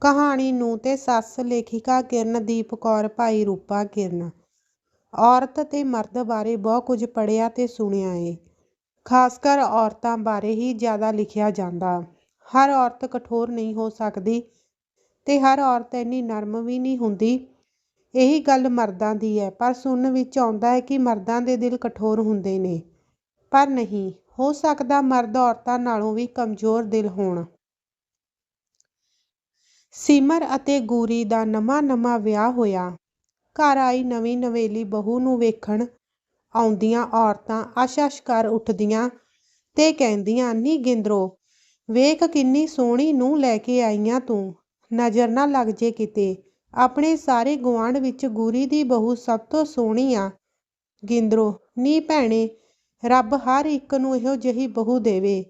ਕਹਾਣੀ ਨੂੰ ਤੇ ਸੱਸ ਲੇਖਿਕਾ ਕਿਰਨਦੀਪ ਕੌਰ, ਭਾਈ ਰੂਪਾ ਕਿਰਨ। ਔਰਤ ਤੇ ਮਰਦ ਬਾਰੇ ਬਹੁਤ ਕੁਝ ਪੜ੍ਹਿਆ ਤੇ ਸੁਣਿਆ ਏ। ਖਾਸਕਰ ਔਰਤਾਂ ਬਾਰੇ ਹੀ ਜ਼ਿਆਦਾ ਲਿਖਿਆ ਜਾਂਦਾ। ਹਰ ਔਰਤ ਕਠੋਰ ਨਹੀਂ ਹੋ ਸਕਦੀ ਤੇ ਹਰ ਔਰਤ ਇੰਨੀ ਨਰਮ ਵੀ ਨਹੀਂ ਹੁੰਦੀ। ਇਹੀ ਗੱਲ ਮਰਦਾਂ ਦੀ ਹੈ ਪਰ ਸੁਣਨ ਵਿੱਚ ਆਉਂਦਾ ਹੈ ਕਿ ਮਰਦਾਂ ਦੇ ਦਿਲ ਕਠੋਰ ਹੁੰਦੇ ਨੇ। ਪਰ ਨਹੀਂ, ਹੋ ਸਕਦਾ ਮਰਦ ਔਰਤਾਂ ਨਾਲੋਂ ਵੀ ਕਮਜ਼ੋਰ ਦਿਲ ਹੋਣ। ਸਿਮਰ ਅਤੇ ਗੂਰੀ ਦਾ ਨਵਾਂ ਨਵਾਂ ਵਿਆਹ ਹੋਇਆ। ਘਰ ਆਈ ਨਵੀਂ ਨਵੇਲੀ ਬਹੂ ਨੂੰ ਵੇਖਣ ਆਉਂਦੀਆਂ ਔਰਤਾਂ ਅਸ਼ ਅਸ਼ ਕਰ ਉੱਠਦੀਆਂ ਤੇ ਕਹਿੰਦੀਆਂ, ਨੀ ਗਿੰਦਰੋ, ਵੇਖ ਕਿੰਨੀ ਸੋਹਣੀ ਨੂੰਹ ਲੈ ਕੇ ਆਈਆਂ ਤੂੰ। ਨਜ਼ਰ ਨਾ ਲੱਗ ਜੇ ਕਿਤੇ। ਆਪਣੇ ਸਾਰੇ ਗੁਆਂਢ ਵਿੱਚ ਗੂਰੀ ਦੀ ਬਹੂ ਸਭ ਤੋਂ ਸੋਹਣੀ ਆ। ਗਿੰਦਰੋ, ਨੀ ਭੈਣੇ, ਰੱਬ ਹਰ ਇੱਕ ਨੂੰ ਇਹੋ ਜਿਹੀ ਬਹੂ ਦੇਵੇ।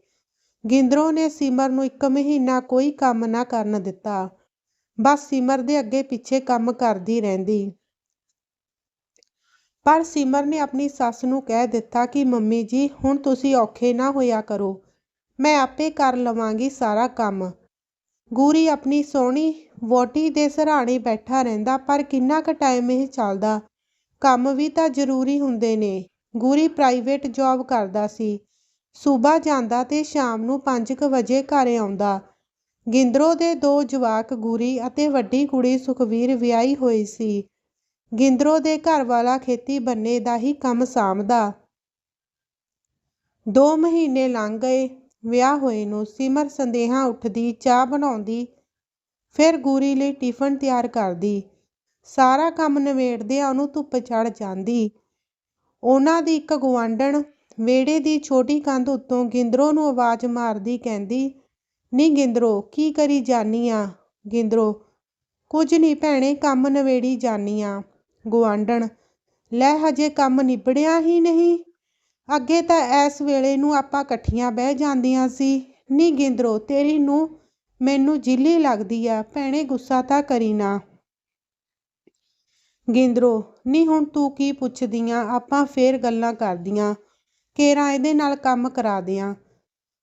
ਗਿੰਦਰੋ ਨੇ ਸਿਮਰ ਨੂੰ ਇੱਕ ਮਹੀਨਾ ਕੋਈ ਕੰਮ ਨਾ ਕਰਨ ਦਿੱਤਾ। ਬਸ ਸਿਮਰ ਦੇ ਅੱਗੇ ਪਿੱਛੇ ਕੰਮ ਕਰਦੀ ਰਹਿੰਦੀ। ਪਰ ਸਿਮਰ ਨੇ ਆਪਣੀ ਸੱਸ ਨੂੰ ਕਹਿ ਦਿੱਤਾ ਕਿ, ਮੰਮੀ ਜੀ, ਹੁਣ ਤੁਸੀਂ ਔਖੇ ਨਾ ਹੋਇਆ ਕਰੋ। ਮੈਂ ਆਪੇ ਕਰ ਲਵਾਂਗੀ ਸਾਰਾ ਕੰਮ। ਗੂਰੀ ਆਪਣੀ ਸੋਹਣੀ ਵੋਟੀ ਦੇ ਸਰਾਣੇ ਬੈਠਾ ਰਹਿੰਦਾ, ਪਰ ਕਿੰਨਾ ਕੁ ਟਾਈਮ ਇਹ ਚੱਲਦਾ? ਕੰਮ ਵੀ ਤਾਂ ਜ਼ਰੂਰੀ ਹੁੰਦੇ ਨੇ। ਗੂਰੀ ਪ੍ਰਾਈਵੇਟ ਜੌਬ ਕਰਦਾ ਸੀ। ਸੂਬਾ ਜਾਂਦਾ ਤੇ ਸ਼ਾਮ ਨੂੰ 5:00 ਵਜੇ ਘਰ ਆਉਂਦਾ। ਗਿੰਦਰੋ ਦੇ ਦੋ ਜਵਾਕ ਗੂਰੀ ਅਤੇ ਵੱਡੀ ਕੁੜੀ ਸੁਖਵੀਰ ਵਿਆਹੀ ਹੋਈ ਸੀ। ਗਿੰਦਰੋ ਦੇ ਘਰ ਵਾਲਾ ਖੇਤੀ ਬੰਨੇ ਦਾ ਹੀ ਕੰਮ ਸਾਂਭਦਾ। ਦੋ ਮਹੀਨੇ ਲੰਘ ਗਏ, ਵਿਆਹ ਹੋਏ ਨੂੰ ਸਿਮਰ ਸੰਦੇਹਾ ਉੱਠਦੀ, ਚਾਹ ਬਣਾਉਂਦੀ, ਫਿਰ ਗੂਰੀ ਲਈ ਟਿਫਨ ਤਿਆਰ ਕਰਦੀ। ਸਾਰਾ ਕੰਮ ਨਿਬੇੜਦਿਆਂ ਉਹਨੂੰ ਧੁੱਪ ਚੜ ਜਾਂਦੀ। ਉਹਨਾਂ ਦੀ ਇੱਕ ਗੁਆਂਢਣ ਵਿਹੜੇ ਦੀ ਛੋਟੀ ਕੰਧ ਉੱਤੋਂ ਗਿੰਦਰੋ ਨੂੰ ਆਵਾਜ਼ ਮਾਰਦੀ ਕਹਿੰਦੀ, ਨੀ ਗਿੰਦਰੋ, ਕੀ ਕਰੀ ਜਾਨੀ ਆ? ਗਿੰਦਰੋ, ਕੁਝ ਨਹੀਂ ਭੈਣੇ, ਕੰਮ ਨਵੇੜੀ ਜਾਨੀ ਆ। ਗੁਆਂਢਣ, ਲੈ ਹਜੇ ਕੰਮ ਨਿਬੜਿਆ ਹੀ ਨਹੀਂ। ਅੱਗੇ ਤਾਂ ਐਸ ਵੇਲੇ ਨੂੰ ਆਪਾਂ ਇਕੱਠੀਆਂ ਬਹਿ ਜਾਂਦੀਆਂ ਸੀ। ਨੀ ਗਿੰਦਰੋ, ਤੇਰੀ ਨੂੰ ਮੈਨੂੰ ਜਿੱਲੀ ਲੱਗਦੀ ਆ, ਭੈਣੇ, ਗੁੱਸਾ ਤਾਂ ਕਰੀ ਨਾ। ਗਿੰਦਰੋ, ਨੀ ਹੁਣ ਤੂੰ ਕੀ ਪੁੱਛਦੀਆਂ, ਆਪਾਂ ਫੇਰ ਗੱਲਾਂ ਕਰਦੀਆਂ। ਕੇਰਾਂ ਇਹਦੇ ਨਾਲ ਕੰਮ ਕਰਾ ਦਿਆਂ।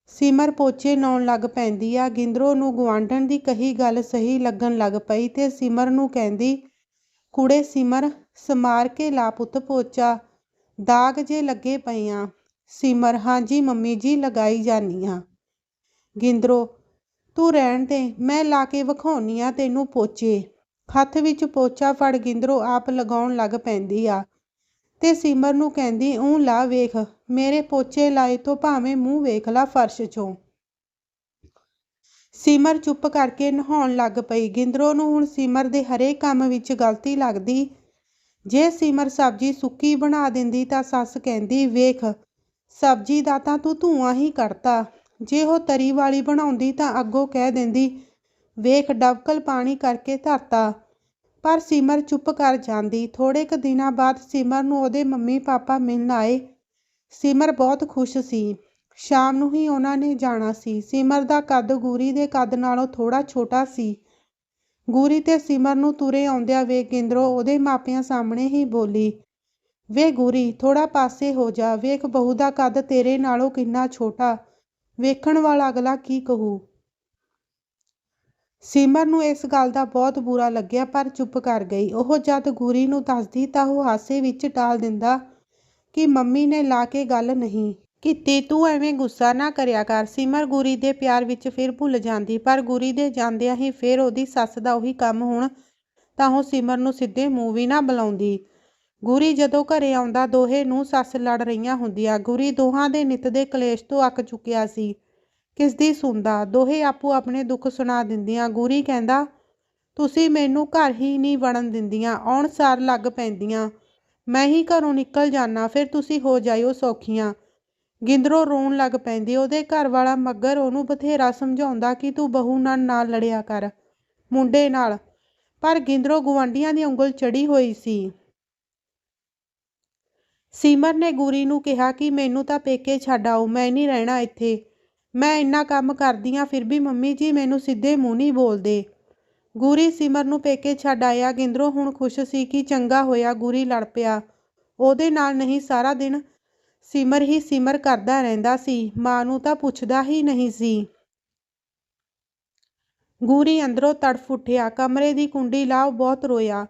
ਸਿਮਰ ਪੋਚੇ ਲਾਉਣ ਲੱਗ ਪੈਂਦੀ ਆ। ਗਿੰਦਰੋ ਨੂੰ ਗੁਆਂਢਣ ਦੀ ਕਹੀ ਗੱਲ ਸਹੀ ਲੱਗਣ ਲੱਗ ਪਈ ਤੇ ਸਿਮਰ ਨੂੰ ਕਹਿੰਦੀ, ਕੁੜੇ ਸਿਮਰ, ਸਮਾਰ ਕੇ ਲਾ ਪੁੱਤ ਪੋਚਾ। ਦਾਗ ਜੇ ਲੱਗੇ ਪਏ ਆ ਸਿਮਰ, ਹਾਂਜੀ ਮੰਮੀ ਜੀ, ਲਗਾਈ ਜਾਨੀ ਆ। ਗਿੰਦਰੋ, ਤੂੰ ਰਹਿਣ ਤੇ ਮੈਂ ਲਾ ਕੇ ਵਿਖਾਉਣੀ ਆ ਤੈਨੂੰ ਪੋਚੇ। ਹੱਥ ਵਿੱਚ ਪੋਚਾ ਫੜ ਗਿੰਦਰੋ ਆਪ ਲਗਾਉਣ ਲੱਗ ਪੈਂਦੀ ਆ। ਤੇ ਸਿਮਰ ਨੂੰ ਕਹਿੰਦੀ ਊਂ ਲਾ ਵੇਖ, ਮੇਰੇ ਪੋਚੇ ਲਾਏ ਤੋਂ ਭਾਵੇਂ ਮੂੰਹ ਵੇਖ ਲਾ ਫਰਸ਼ 'ਚੋਂ ਸਿਮਰ ਚੁੱਪ ਕਰਕੇ ਨਹਾਉਣ ਲੱਗ ਪਈ। ਗਿੰਦਰੋ ਨੂੰ ਹੁਣ ਸਿਮਰ ਦੇ ਹਰੇਕ ਕੰਮ ਵਿੱਚ ਗਲਤੀ ਲੱਗਦੀ। ਜੇ ਸਿਮਰ ਸਬਜ਼ੀ ਸੁੱਕੀ ਬਣਾ ਦਿੰਦੀ ਤਾਂ ਸੱਸ ਕਹਿੰਦੀ, ਵੇਖ, ਸਬਜ਼ੀ ਦਾ ਤਾਂ ਤੂੰ ਧੂਆਂ ਹੀ ਕਰਤਾ। ਜੇ ਉਹ ਤਰੀ ਵਾਲੀ ਬਣਾਉਂਦੀ ਤਾਂ ਅੱਗੋਂ ਕਹਿ ਦਿੰਦੀ, ਵੇਖ, ਡਬਕਲ ਪਾਣੀ ਕਰਕੇ ਧਰਤਾ। ਪਰ ਸਿਮਰ ਚੁੱਪ ਕਰ ਜਾਂਦੀ। ਥੋੜੇ ਕੁ ਦਿਨਾਂ ਬਾਅਦ ਸਿਮਰ ਨੂੰ ਉਹਦੇ ਮੰਮੀ ਪਾਪਾ ਮਿਲਣ ਆਏ। ਸਿਮਰ ਬਹੁਤ ਖੁਸ਼ ਸੀ। ਸ਼ਾਮ ਨੂੰ ਹੀ ਉਹਨਾਂ ਨੇ ਜਾਣਾ ਸੀ। ਸਿਮਰ ਦਾ ਕੱਦ ਗੂਰੀ ਦੇ ਕੱਦ ਨਾਲੋਂ ਥੋੜਾ ਛੋਟਾ ਸੀ। ਗੂਰੀ ਤੇ ਸਿਮਰ ਨੂੰ ਤੁਰੇ ਆਉਂਦਿਆਂ ਵੇਖ ਗਿੰਦਰੋ ਉਹਦੇ ਮਾਪਿਆਂ ਸਾਹਮਣੇ ਹੀ ਬੋਲੀ ਵੇ ਗੂਰੀ ਥੋੜਾ ਪਾਸੇ ਹੋ ਜਾ। ਵੇਖ ਬਹੂ ਦਾ ਕੱਦ ਤੇਰੇ ਨਾਲੋਂ ਕਿੰਨਾ ਛੋਟਾ। ਵੇਖਣ ਵਾਲਾ ਅਗਲਾ ਕੀ ਕਹੂ? ਸਿਮਰ ਨੂੰ ਇਸ ਗੱਲ ਦਾ ਬਹੁਤ ਬੁਰਾ ਲੱਗਿਆ, ਪਰ ਚੁੱਪ ਕਰ ਗਈ। ਉਹ ਜਦ ਗੁਰੀ ਨੂੰ ਦੱਸਦੀ ਤਾਂ ਉਹ ਹਾਸੇ ਵਿੱਚ ਟਾਲ ਦਿੰਦਾ ਕਿ ਮੰਮੀ ਨੇ ਲਾ ਕੇ ਗੱਲ ਨਹੀਂ ਕੀਤੀ। ਤੂੰ ਐਵੇਂ ਗੁੱਸਾ ਨਾ ਕਰਿਆ ਕਰ। ਸਿਮਰ ਗੁਰੀ ਦੇ ਪਿਆਰ ਵਿੱਚ ਫਿਰ ਭੁੱਲ ਜਾਂਦੀ, ਪਰ ਗੁਰੀ ਦੇ ਜਾਂਦਿਆਂ ਹੀ ਫਿਰ ਉਹਦੀ ਸੱਸ ਦਾ ਉਹੀ ਕੰਮ ਹੋਣ ਤਾਂ ਉਹ ਸਿਮਰ ਨੂੰ ਸਿੱਧੇ ਮੂੰਹ ਵੀ ਨਾ ਬੁਲਾਉਂਦੀ। ਗੁਰੀ ਜਦੋਂ ਘਰੇ ਆਉਂਦਾ, ਦੋਹੇ ਨੂੰ ਸੱਸ ਲੜ ਰਹੀਆਂ ਹੁੰਦੀਆਂ। ਗੁਰੀ ਦੋਹਾਂ ਦੇ ਨਿੱਤ ਦੇ ਕਲੇਸ਼ ਤੋਂ ਅੱਕ ਚੁੱਕਿਆ ਸੀ। ਕਿਸ ਦੀ ਸੁਣਦਾ? ਦੋਹੇ ਆਪੋ ਆਪਣੇ ਦੁੱਖ ਸੁਣਾ ਦਿੰਦੀਆਂ। ਗੂਰੀ ਕਹਿੰਦਾ, ਤੁਸੀਂ ਮੈਨੂੰ ਘਰ ਹੀ ਨਹੀਂ ਵੜਨ ਦਿੰਦੀਆਂ। ਆਉਣ ਸਾਰ ਲੱਗ ਪੈਂਦੀਆਂ। ਮੈਂ ਹੀ ਘਰੋਂ ਨਿਕਲ ਜਾਣਾ ਫਿਰ ਤੁਸੀਂ ਹੋ ਜਾਇਓ ਸੌਖੀਆਂ ਗਿੰਦਰੋ ਰੋਣ ਲੱਗ ਪੈਂਦੀ। ਉਹਦੇ ਘਰ ਵਾਲਾ ਮੱਗਰ ਉਹਨੂੰ ਬਥੇਰਾ ਸਮਝਾਉਂਦਾ ਕਿ ਤੂੰ ਬਹੂ ਨਾਲ ਨਾ ਲੜਿਆ ਕਰ, ਮੁੰਡੇ ਨਾਲ। ਪਰ ਗਿੰਦਰੋ ਗਵਾਂਡੀਆਂ ਦੀ ਉਂਗਲ ਚੜੀ ਹੋਈ ਸੀ। ਸਿਮਰ ਨੇ ਗੂਰੀ ਨੂੰ ਕਿਹਾ ਕਿ ਮੈਨੂੰ ਤਾਂ ਪੇਕੇ ਛੱਡ ਆਓ, ਮੈਂ ਨਹੀਂ ਰਹਿਣਾ ਇੱਥੇ। ਮੈਂ ਇੰਨਾ ਕੰਮ ਕਰਦੀ ਆ, ਫਿਰ ਵੀ ਮੰਮੀ ਜੀ ਮੈਨੂੰ ਸਿੱਧੇ ਮੂੰਹ ਨਹੀਂ ਬੋਲਦੇ। ਗੂਰੀ ਸਿਮਰ ਨੂੰ ਪੇਕੇ ਛੱਡ ਆਇਆ। ਗਿੰਦਰੋ ਹੁਣ ਖੁਸ਼ ਸੀ ਕਿ ਚੰਗਾ ਹੋਇਆ, ਗੂਰੀ ਲੜ ਪਿਆ। ਉਹਦੇ ਨਾਲ ਨਹੀਂ, ਸਾਰਾ ਦਿਨ ਸਿਮਰ ਹੀ ਸਿਮਰ ਕਰਦਾ ਰਹਿੰਦਾ ਸੀ। ਮਾਂ ਨੂੰ ਤਾਂ ਪੁੱਛਦਾ ਹੀ ਨਹੀਂ ਸੀ। ਗੂਰੀ ਅੰਦਰੋਂ ਤੜਫ ਉੱਠਿਆ। ਕਮਰੇ ਦੀ ਕੁੰਡੀ ਲਾਓ ਬਹੁਤ ਰੋਇਆ।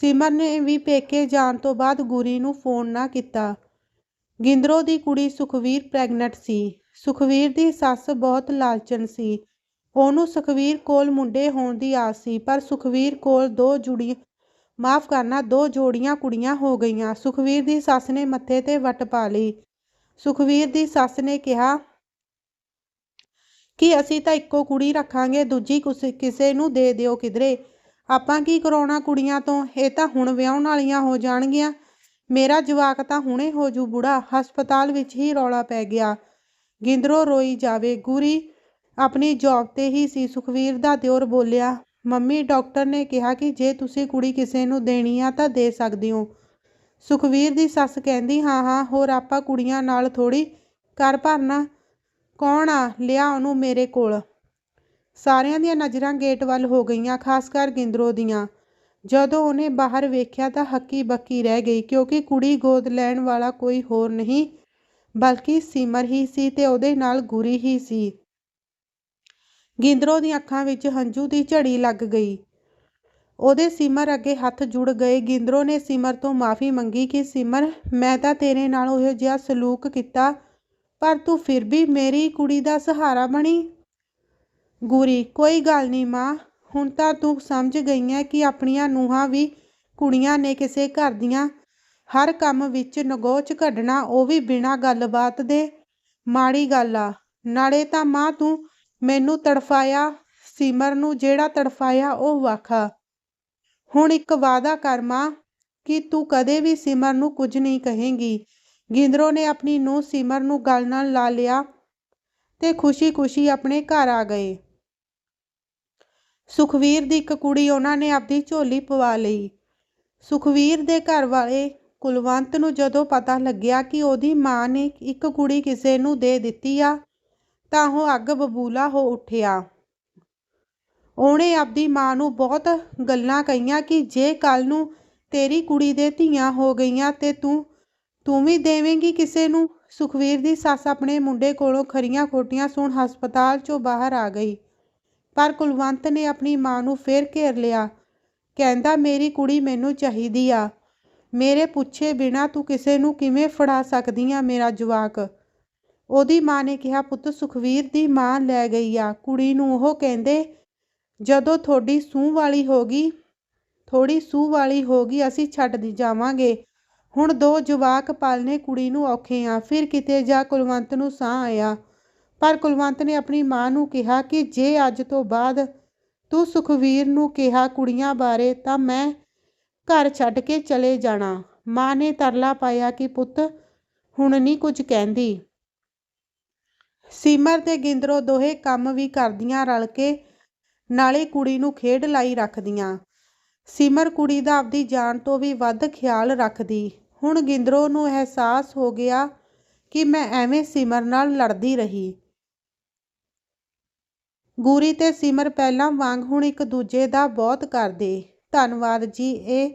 ਸਿਮਰ ਨੇ ਵੀ ਪੇਕੇ ਜਾਣ ਤੋਂ ਬਾਅਦ ਗੂਰੀ ਨੂੰ ਫੋਨ ਨਾ ਕੀਤਾ। ਗਿੰਦਰੋ ਦੀ ਕੁੜੀ ਸੁਖਵੀਰ ਪ੍ਰੈਗਨੈਂਟ ਸੀ। ਸੁਖਵੀਰ ਦੀ ਸੱਸ ਬਹੁਤ ਲਾਲਚਨ ਸੀ। ਉਹਨੂੰ ਸੁਖਵੀਰ ਕੋਲ ਮੁੰਡੇ ਹੋਣ ਦੀ ਆਸ ਸੀ, ਪਰ ਸੁਖਵੀਰ ਕੋਲ ਦੋ ਜੁੜੀ ਮਾਫ ਕਰਨਾ, ਦੋ ਜੋੜੀਆਂ ਕੁੜੀਆਂ ਹੋ ਗਈਆਂ। ਸੁਖਵੀਰ ਦੀ ਸੱਸ ਨੇ ਮੱਥੇ ਤੇ ਵੱਟ ਪਾ ਲਈ। ਸੁਖਵੀਰ ਦੀ ਸੱਸ ਨੇ ਕਿਹਾ ਕਿ ਅਸੀਂ ਤਾਂ ਇੱਕੋ ਕੁੜੀ ਰੱਖਾਂਗੇ, ਦੂਜੀ ਕੁਸ- ਕਿਸੇ ਨੂੰ ਦੇ ਦਿਓ ਕਿਧਰੇ। ਆਪਾਂ ਕੀ ਕਰਾਉਣਾ ਕੁੜੀਆਂ ਤੋਂ? ਇਹ ਤਾਂ ਹੁਣ ਵਿਆਹਣ ਵਾਲੀਆਂ ਹੋ ਜਾਣਗੀਆਂ। ਮੇਰਾ ਜਵਾਕ ਤਾਂ ਹੁਣੇ ਹੋ ਜੂ ਬੁੜਾ, ਹਸਪਤਾਲ ਵਿੱਚ ਹੀ ਰੌਲਾ ਪੈ ਗਿਆ। ਗਿੰਦਰੋ ਰੋਈ ਜਾਵੇ, ਗੁਰੀ, ਆਪਣੀ ਜੌਬ ਤੇ ਹੀ ਸੀ। ਸੁਖਵੀਰ ਦਾ ਦਿਓਰ ਬੋਲਿਆ, ਮੰਮੀ, ਡਾਕਟਰ ਨੇ ਕਿਹਾ ਕਿ ਜੇ ਤੁਸੀਂ ਕੁੜੀ ਕਿਸੇ ਨੂੰ ਦੇਣੀ ਆ ਤਾਂ ਦੇ ਸਕਦੇ ਹੋ। ਸੁਖਵੀਰ ਦੀ ਸੱਸ ਕਹਿੰਦੀ, ਹਾਂ ਹਾਂ, ਹੋਰ ਆਪਾਂ ਕੁੜੀਆਂ ਨਾਲ ਥੋੜੀ ਕਰ ਭਰਨਾ। ਕੌਣ ਆ? ਲਿਆ ਉਹਨੂੰ ਮੇਰੇ ਕੋਲ। ਸਾਰਿਆਂ ਦੀਆਂ ਨਜ਼ਰਾਂ ਗੇਟ ਵੱਲ ਹੋ ਗਈਆਂ, ਖਾਸ ਕਰ ਗਿੰਦਰੋ ਦੀਆਂ। ਜਦੋਂ ਉਹਨੇ ਬਾਹਰ ਵੇਖਿਆ ਤਾਂ ਹੱਕੀ ਬੱਕੀ ਰਹਿ ਗਈ ਕਿਉਂਕਿ ਕੁੜੀ ਗੋਦ ਲੈਣ ਵਾਲਾ ਕੋਈ ਹੋਰ ਨਹੀਂ, ਬਲਕਿ ਸਿਮਰ ਹੀ ਸੀ ਤੇ ਉਹਦੇ ਨਾਲ ਗੁਰੀ ਹੀ ਸੀ। ਗਿੰਦਰੋ ਦੀਆਂ ਅੱਖਾਂ ਵਿੱਚ ਹੰਝੂ ਦੀ ਝੜੀ ਲੱਗ ਗਈ। ਉਹਦੇ ਸਿਮਰ ਅੱਗੇ ਹੱਥ ਜੁੜ ਗਏ। ਗਿੰਦਰੋ ਨੇ ਸਿਮਰ ਤੋਂ ਮਾਫੀ ਮੰਗੀ ਕਿ, ਸਿਮਰ, ਮੈਂ ਤਾਂ ਤੇਰੇ ਨਾਲ ਉਹੋ ਜਿਹਾ ਸਲੂਕ ਕੀਤਾ, ਪਰ ਤੂੰ ਫਿਰ ਵੀ ਮੇਰੀ ਕੁੜੀ ਦਾ ਸਹਾਰਾ ਬਣੀ? ਗੁਰੀ, ਕੋਈ ਗੱਲ ਨਹੀਂ ਮਾਂ। ਹੁਣ ਤਾਂ ਤੂੰ ਸਮਝ ਗਈ ਹੈ ਕਿ ਆਪਣੀਆਂ ਨੂੰਹਾਂ ਵੀ ਕੁੜੀਆਂ ਨੇ ਕਿਸੇ ਘਰ ਦੀਆਂ ਹਰ ਕੰਮ ਵਿੱਚ ਨਗੋਚ ਕੱਢਣਾ ਉਹ ਵੀ ਬਿਨਾਂ ਗੱਲਬਾਤ ਦੇ ਮਾੜੀ ਗੱਲ ਆ। ਨਾਲੇ ਤਾਂ ਮਾਂ ਤੂੰ ਮੈਨੂੰ ਤੜਫਾਇਆ, ਸਿਮਰ ਨੂੰ ਜਿਹੜਾ ਤੜਫਾਇਆ ਉਹ ਵਾਖਾ ਹੁਣ ਇੱਕ ਵਾਅਦਾ ਕਰ ਮਾਂ ਕਿ ਤੂੰ ਕਦੇ ਵੀ ਸਿਮਰ ਨੂੰ ਕੁਝ ਨਹੀਂ ਕਹੇਂਗੀ। ਗਿੰਦਰੋ ਨੇ ਆਪਣੀ ਨੂੰਹ ਸਿਮਰ ਨੂੰ ਗਲ ਨਾਲ ਲਾ ਲਿਆ ਤੇ ਖੁਸ਼ੀ-ਖੁਸ਼ੀ ਆਪਣੇ ਘਰ ਆ ਗਏ। ਸੁਖਵੀਰ ਦੀ ਇੱਕ ਕੁੜੀ ਉਹਨਾਂ ਨੇ ਆਪਦੀ ਝੋਲੀ ਪਵਾ ਲਈ। ਸੁਖਵੀਰ ਦੇ ਘਰ ਵਾਲੇ ਕੁਲਵੰਤ ਨੂੰ ਜਦੋਂ ਪਤਾ ਲੱਗਿਆ ਕਿ ਉਹਦੀ ਮਾਂ ਨੇ ਇੱਕ ਕੁੜੀ ਕਿਸੇ ਨੂੰ ਦੇ ਦਿੱਤੀ ਆ, ਤਾਂ ਉਹ ਅੱਗ ਬਬੂਲਾ ਹੋ ਉੱਠਿਆ। ਉਹਨੇ ਆਪਦੀ ਮਾਂ ਨੂੰ ਬਹੁਤ ਗੱਲਾਂ ਕਹੀਆਂ ਕਿ ਜੇ ਕੱਲ ਨੂੰ ਤੇਰੀ ਕੁੜੀ ਦੇ ਧੀਆਂ ਹੋ ਗਈਆਂ ਤੇ ਤੂੰ ਤੂੰ ਵੀ ਦੇਵੇਂਗੀ ਕਿਸੇ ਨੂੰ? ਸੁਖਵੀਰ ਦੀ ਸੱਸ ਆਪਣੇ ਮੁੰਡੇ ਕੋਲੋਂ ਖਰੀਆਂ ਖੋਟੀਆਂ ਸੁਣ ਹਸਪਤਾਲ ਚੋਂ ਬਾਹਰ ਆ ਗਈ। ਪਰ ਕੁਲਵੰਤ ਨੇ ਆਪਣੀ ਮਾਂ ਨੂੰ ਫੇਰ ਘੇਰ ਲਿਆ। ਕਹਿੰਦਾ, ਮੇਰੀ ਕੁੜੀ ਮੈਨੂੰ ਚਾਹੀਦੀ ਆ। ਮੇਰੇ ਪੁੱਛੇ ਬਿਨਾ ਤੂੰ ਕਿਸੇ ਨੂੰ ਕਿਵੇਂ ਫੜਾ ਸਕਦੀ ਆ ਮੇਰਾ ਜਵਾਕ? ਉਹਦੀ ਮਾਂ ਨੇ ਕਿਹਾ, ਪੁੱਤ, ਸੁਖਵੀਰ ਦੀ ਮਾਂ ਲੈ ਗਈ ਆ। ਕੁੜੀ ਨੂੰ ਉਹ ਕਹਿੰਦੇ, ਜਦੋਂ ਤੁਹਾਡੀ ਸੂਹ ਵਾਲੀ ਹੋਗੀ ਥੋੜੀ ਸੂਹ ਵਾਲੀ ਹੋਗੀ ਅਸੀਂ ਛੱਡ ਦੀ ਜਾਵਾਂਗੇ। ਹੁਣ ਦੋ ਜਵਾਕ ਪਾਲਨੇ ਕੁੜੀ ਨੂੰ ਔਖੇ ਆ। ਫਿਰ ਕਿਤੇ ਜਾ ਕੁਲਵੰਤ ਨੂੰ ਸਾਹ ਆਇਆ। ਪਰ ਕੁਲਵੰਤ ਨੇ ਆਪਣੀ ਮਾਂ ਨੂੰ ਕਿਹਾ ਕਿ ਜੇ ਅੱਜ ਤੋਂ ਬਾਅਦ ਤੂੰ ਸੁਖਵੀਰ ਨੂੰ ਕਿਹਾ ਕੁੜੀਆਂ ਬਾਰੇ, ਤਾਂ ਮੈਂ ਘਰ ਛੱਡ ਕੇ ਚਲੇ ਜਾਣਾ। ਮਾਂ ਨੇ ਤਰਲਾ ਪਾਇਆ ਕਿ ਪੁੱਤ, ਹੁਣ ਨਹੀਂ ਕੁਝ ਕਹਿੰਦੀ। ਸਿਮਰ ਤੇ ਗਿੰਦਰੋ ਦੋਹੇ ਕੰਮ ਵੀ ਕਰਦੀਆਂ ਰਲ ਕੇ, ਨਾਲੇ ਕੁੜੀ ਨੂੰ ਖੇਡ ਲਾਈ ਰੱਖਦੀਆਂ। ਸਿਮਰ ਕੁੜੀ ਦਾ ਆਪਦੀ ਜਾਨ ਤੋਂ ਵੀ ਵੱਧ ਖਿਆਲ ਰੱਖਦੀ। ਹੁਣ ਗਿੰਦਰੋ ਨੂੰ ਅਹਿਸਾਸ ਹੋ ਗਿਆ ਕਿ ਮੈਂ ਐਵੇਂ ਸਿਮਰ ਨਾਲ ਲੜਦੀ ਰਹੀ। ਗੂਰੀ ਤੇ ਸਿਮਰ ਪਹਿਲਾਂ ਵਾਂਗ ਹੁਣ ਇੱਕ ਦੂਜੇ ਦਾ ਬਹੁਤ ਕਰਦੇ। ਧੰਨਵਾਦ ਜੀ, ਇਹ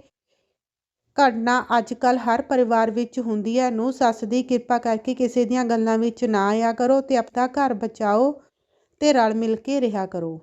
ਘਟਨਾ ਅੱਜ ਕੱਲ ਹਰ ਪਰਿਵਾਰ ਵਿੱਚ ਹੁੰਦੀ ਹੈ। ਨੂੰ ਸੱਸ ਦੀ ਕਿਰਪਾ ਕਰਕੇ ਕਿਸੇ ਦੀਆਂ ਗੱਲਾਂ ਵਿੱਚ ਨਾ ਆਇਆ ਕਰੋ ਤੇ ਆਪਣਾ ਘਰ ਬਚਾਓ ਤੇ ਰਲ ਮਿਲ ਕੇ ਰਿਹਾ ਕਰੋ।